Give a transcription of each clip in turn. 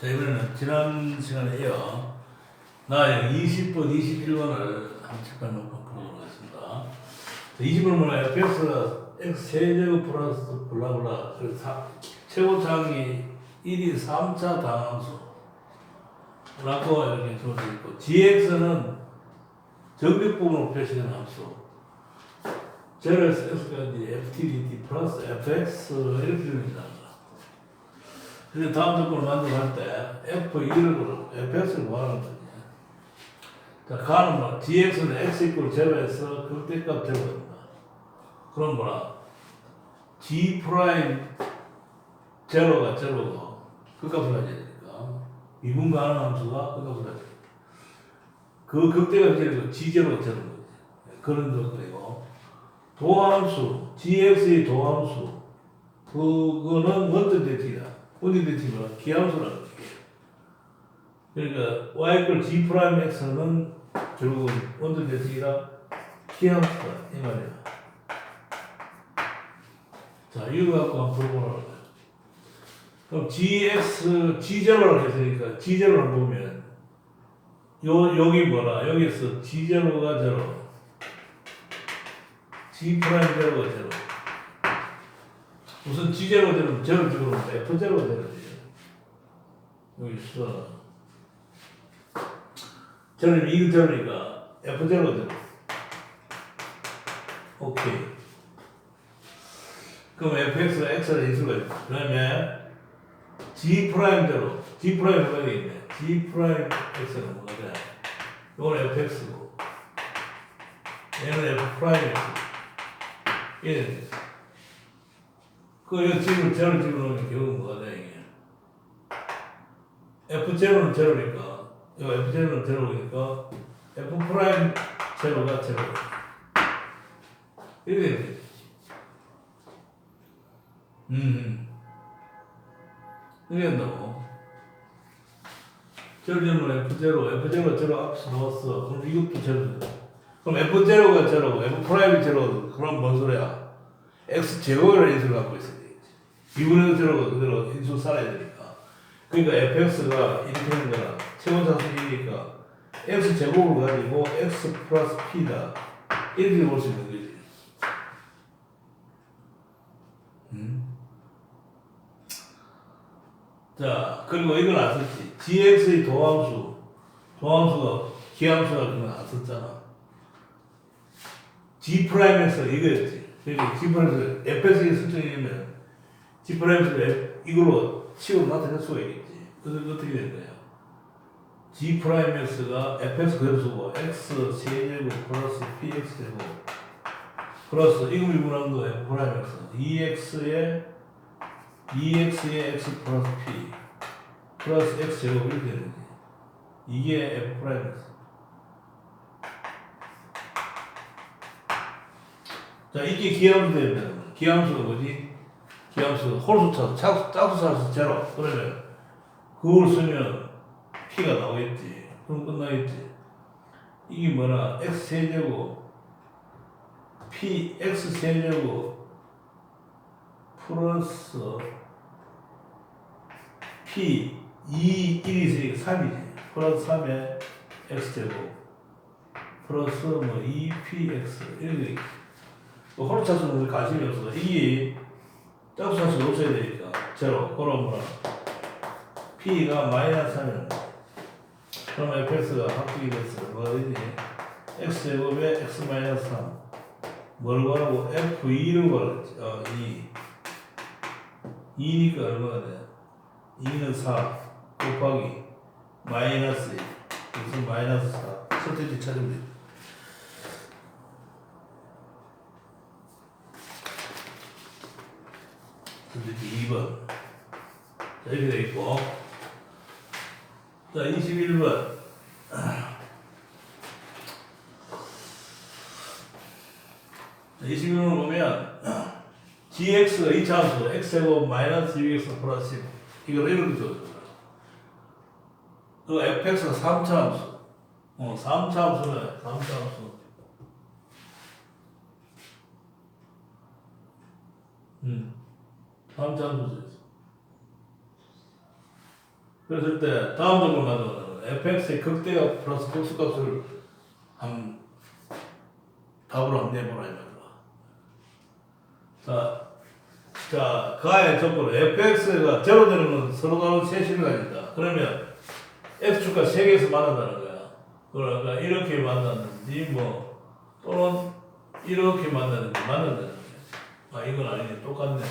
자, 이번에는 지난 시간에 이어 나의 20번, 21번을 한 책간 놓고 풀어보도록 하겠습니다. 20번 뭐냐? fx가 x 세제곱 플러스 블라블라 최고차항이 1이 3차 당함수 라고 이렇게 주어져 있고 gx는 정백 부분으로 표시된 함수 제로에서 x까지 ftdt 플러스 fx 이렇게 됩니다. 근데 다음 조건을 만족할 때 F1을 fx를 구하는 거지. 자, 가는 뭐 gx는 x 이꼴 제로에서 극대값 제로입니다. 그럼 뭐라? g 프라임 제로가 제로고 그 값을 가져야 되니까 미분 가능한 함수가 그 값을 가져야 돼. 그 극대값 제로고 g 제로가 제로인 거지. 그런 조건이고 도함수 gx의 도함수 그거는 원점 대칭이다. 원점 대칭은 기함수라는 얘기예요. 그러니까 y 걸 g 프라임 x는 결국 원점 대칭이라 기함수다 이 말이야. 자 이거 갖고 한번 풀어보라 그래. 그럼 gx g0를 했으니까 g0를 보면 요 여기 뭐라 여기서 g0가 0 g 프라임 제로가 제로 우선 g 제로가 되면 제로 찍으면 f 제로가 되는데 여기 있어. 저는 이거 제로니까 f 제로가 되고 오케이. 그럼 fx가 x를 인수가 있고 그 다음에 g 프라임 제로 g 프라임 뭐가 되겠네. G 프라임 x는 뭐가 돼? 이거는 fx고 얘는 f 프라임 x. 예. 그 지금 제로 집어넣으면 결국 뭐가 돼 이게? F 제로는 제로니까 이거 F 제로는 제로니까 F 프라임 제로가 제로. 이렇게 되지. 음. 이렇게 된다고. 제로 제로는 F 제로, 앞서 넣었어. 그럼 이것도 제로. 그럼 F 제로가 제로고 F 프라임이 제로. 그럼 뭔 소리야? X 제곱을 인수를 갖고 있어 이분의 제로가 그대로 인수 살아야 되니까. 그러니까 fx가 이렇게 되는 거라. 최고차수 1이니까 x 제곱을 가지고 x 플러스 p다. 이렇게 볼 수 있는 거지. 음. 자, 그리고 이건 안 썼지. gx의 도함수. 도함수가 기함수가 그건 안 썼잖아. g 프라임에서 이거였지. 그러니까 g 프라임에서 fx의 설정이면 g 프라임에서 이걸로 식으로 나타낼 수가 있겠지. 그래서 어떻게 된 거야? g 프라임x가 fx 쓰고 x 세제곱 플러스 px 제곱 플러스 이거 미분한 거 f 프라임x 2x에 2x에 x 플러스 p 플러스 x 제곱 이렇게 되는 거지. 이게 f 프라임x. 자, 이게 기함수 되면 기함수가 뭐지? 기함수 홀수 차수 짝수 짝수 차수 제로 그러면 그걸 쓰면 p가 나오겠지. 그럼 끝나겠지. 이게 뭐나 x 세제곱 p x 세제곱 플러스 p 2 1이 있으니까 3이지. 플러스 3에 x 제곱 플러스 뭐 2px 이렇게 되겠지. 그 홀수 차수는 관심이 없어. 이게 짝수차수 없어야 되니까. 제로 그럼 뭐라. P가 마이너스 하면 그럼 fx가 합격이 됐어 뭐가 되지 x제곱에 x 마이너스 3뭘 구하라고? F2를 구하랬지. 어, 2 2니까 얼마가 돼? 2는 4 곱하기 마이너스 2 x 마이너스 4 선택지 찾으면 돼 선택지 2번 자, 이렇게 돼 있고. 자, 21번. 자, 21번 보면, gx가 2차 함수, x제곱 마이너스 6x 플러스 10. 이걸 이렇게 줘줍니다. 그 fx가 3차 함수. 어, 3차 함수네, 3차 함수. 음, 3차 함수 줬어. 그랬을 때 다음 점을 가져가는 fx의 극대가 플러스 극수값을 한 답으로 한번 내보라 이 말이야. 자, 자, 가의 적으로 fx가 제로 되는 건 서로 다른 세심을 가진다. 그러면 x축과 세 개에서 만난다는 거야. 그러니까 이렇게 만났는지 뭐 또는 이렇게 만났는지 만난다는 거야. 아 이건 아니네 똑같네.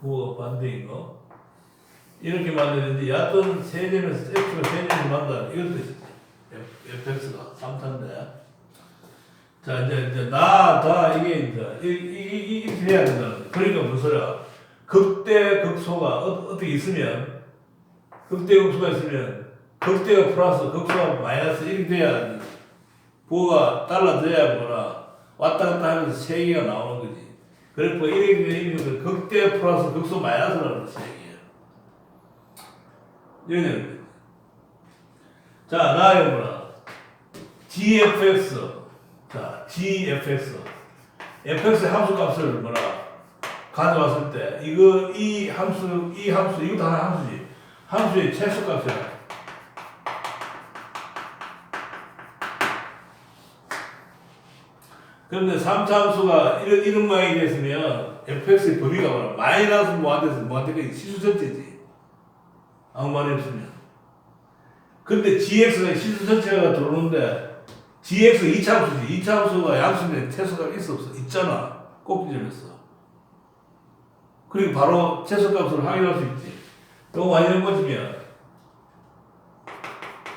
어, 부호가 반대인 거. 이렇게 만드는데 얕은 세점에서 x가 세점에서 만난다. 이것도 fx가 3탄데. 자 이제 이제 나 다 이게 이제 이, 이, 이, 이렇게 해야 거야. 그러니까 무슨 소리야? 극대 극소가 어, 어떻게 있으면 극대 극소가 있으면 극대가 플러스 극소가 마이너스 이렇게 돼야 부호가 달라져야 뭐라 왔다 갔다 하면서 세 개가 나오는 거지. 그래서 이렇게 되면 극대 플러스 극소 마이너스라는 되는 거지. 자 나의 뭐라 gfx 자 gfx fx의 함수 값을 뭐라? 가져왔을 때 이거 이 함수 이 함수 이거 다 함수지. 함수의 최소 값이야. 그런데 3차 함수가 이런, 이런 모양이 됐으면 fx의 범위가 뭐라 마이너스 뭐한테서 뭐한테가 시수 전체지. 아무 말이 없으면. 근데 gx가 시수 전체가 들어오는데 gx 2차 함수지. 2차 함수가 양수면 최소값 있어 없어? 있잖아. 꼭 지점했어. 그리고 바로 최소값을 확인할 수 있지. 요거 완전 꽂으면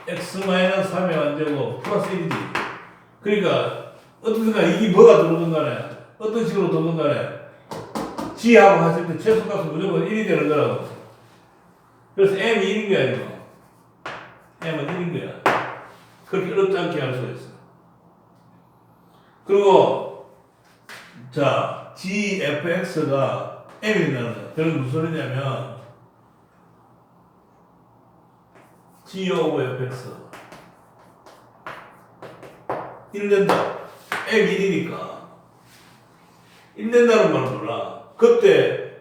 x-3의 완제고 플러스 1이지. 그러니까 어떻든 간에 이게 뭐가 들어오든 간에 어떤 식으로 들어오든 간에 g하고 했을 때 최소값은 무조건 1이 되는 거라고 그래서 m이 1인 거야 이거. M은 1인 거야. 그렇게 어렵지 않게 할 수가 있어. 그리고 자 gfx가 m이 된다는 거야. 그건 무슨 소리냐면 g 오브 fx 1 된다 1이니까. 1 된다는 말은 몰라. 그때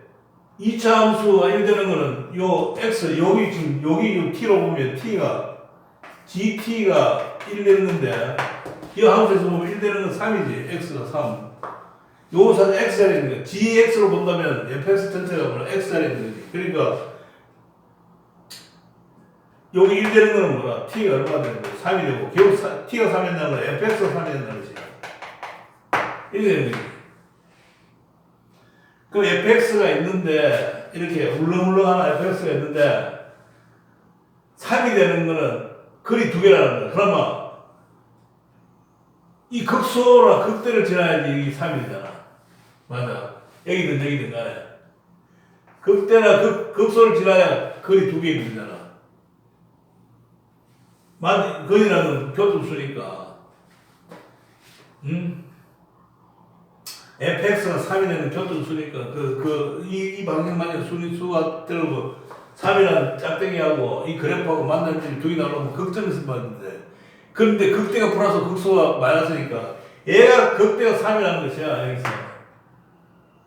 2차 함수가 1 되는 거는 요 x 여기 지금 여기 요 t로 보면 t가 gt가 1 되는데 이 함수에서 보면 1 되는 건 3이지. X가 3 요거 사실 x자리에 있는 거야 gx로 본다면 fx 전체가 뭐라 x자리에 있는 거지. 그러니까 여기 1 되는 거는 뭐라? t가 얼마 되는 거야? 3이 되고 결국 사, t가 3이 된다는 거야. Fx가 3이 된다는 거지 되는 거지 그럼 fx가 있는데 이렇게 울렁울렁한 fx가 있는데 3이 되는 거는 거리 두 개라는 거야 그러면 이 극소나 극대를 지나야지 이 3이 되잖아. 맞아. 여기든 여기든 간에. 극대나 극, 극소를 지나야 거리 두개 있는 거잖아. 만, 거리라는 교통수니까, 음? Fx가 3이 되는 교통수니까, 그, 그, 이, 이 방향만이 순위 수가 들고, 3이라는 짝대기하고 이 그래프하고 만나는 두개 나오면 극점에서 봤는데, 그런데 극대가 플러스 극소가 마이너스니까, 얘가 극대가 3이라는 것이야, 여기서.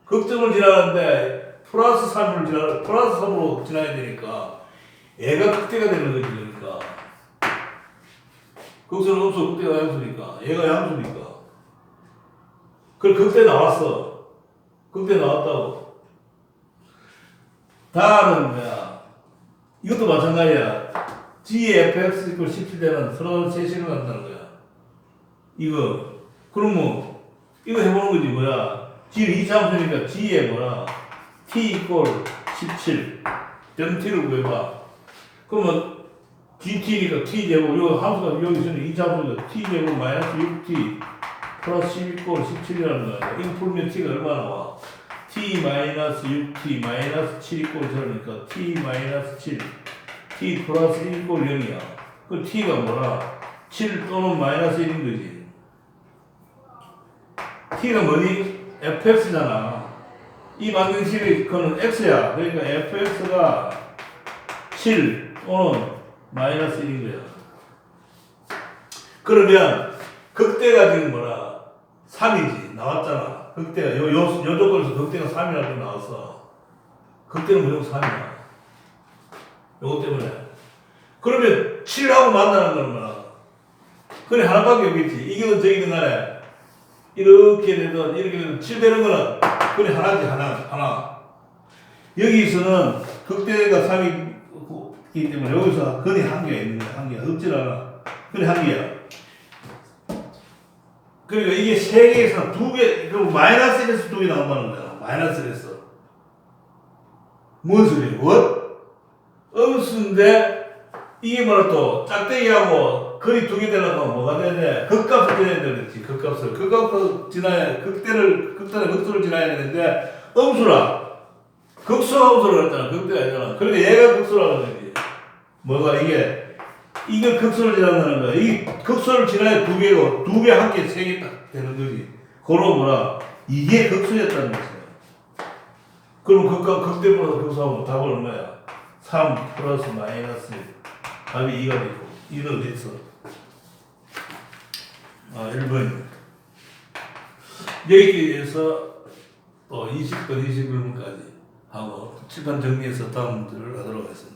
극점을 지나는데, 플러스 3을 지나, 플러스 3으로 지나야 되니까, 얘가 극대가 되는 거지, 그러니까. 극소는 없어 극대가 양수니까 얘가 양수니까 그걸 극대 나왔어. 극대 나왔다고. 다음은 뭐야? 이것도 마찬가지야. Gfx 17되면 서로 제시를 한다는 거야. 이거. 그럼 뭐 이거 해보는 거지 뭐야? G는 2차 함수니까 g에 뭐라? t 이꼴 17점 t를 구해봐. 그러면 GT니까 T 제곱, 요 함수가 여기 있으니 이 함수가 T 제곱 마이너스 6T 플러스 12꼴 17이라는 거야. 이거 풀면 T가 얼마 나와? T 마이너스 6T 마이너스 7 이꼴 저러니까 T 마이너스 7 T 플러스 1꼴 0이야. 그 T가 뭐라? 7 또는 마이너스 1인 거지. T가 뭐니? fx잖아. 이 방정식의 그거는 x야. 그러니까 fx가 7 또는 마이너스 1인 거야. 그러면 극대가 지금 뭐라? 3이지. 나왔잖아. 극대가 요, 요, 요 조건에서 극대가 3이라고 나왔어. 극대는 무조건 3이야. 요거 때문에. 그러면 7하고 만나는 거는 뭐야? 그래 하나밖에 없겠지. 이기든 저기든 간에 이렇게 되든 이렇게 되든 7 되는 거는 그래 하나지 하나 하나. 여기서는 극대가 3이기 때문에 여기서 근이 한 개가 있는 거야. 한 개가 없질 않아. 근이 한 개야. 그러니까 이게 세 개에서 두 개, 그리고 마이너스 1에서 두 개 나온다는 거야. 마이너스 1에서. 뭔 소리야? 뭐? 음수인데, 이게 뭐라 또, 짝대기하고 거리 두 개 되려면 뭐가 돼? 극값을 지나야 되겠지, 극값을. 극값을 지나야, 극대를, 극단의 극수를 지나야 되는데, 음수라. 극수와 음수를 했잖아. 극대가 있잖아. 그러니까 얘가 극수라고 그러지. 뭐가 이게, 이게 극수를 지난다는 거야. 이 극수를 지나야 두 개고, 두 개, 한 개, 세개 딱 되는 거지. 그럼 뭐라, 이게 극수였다는 거지. 그럼 극과 극대보다 극수하면 답은 얼마야? 3 플러스 마이너스 1. 답이 2가 되고, 2는 어디 있어? 아, 1번. 여기에서 또 20번, 21번까지 하고, 칠판 정리해서 다음 문제를 하도록 하겠습니다.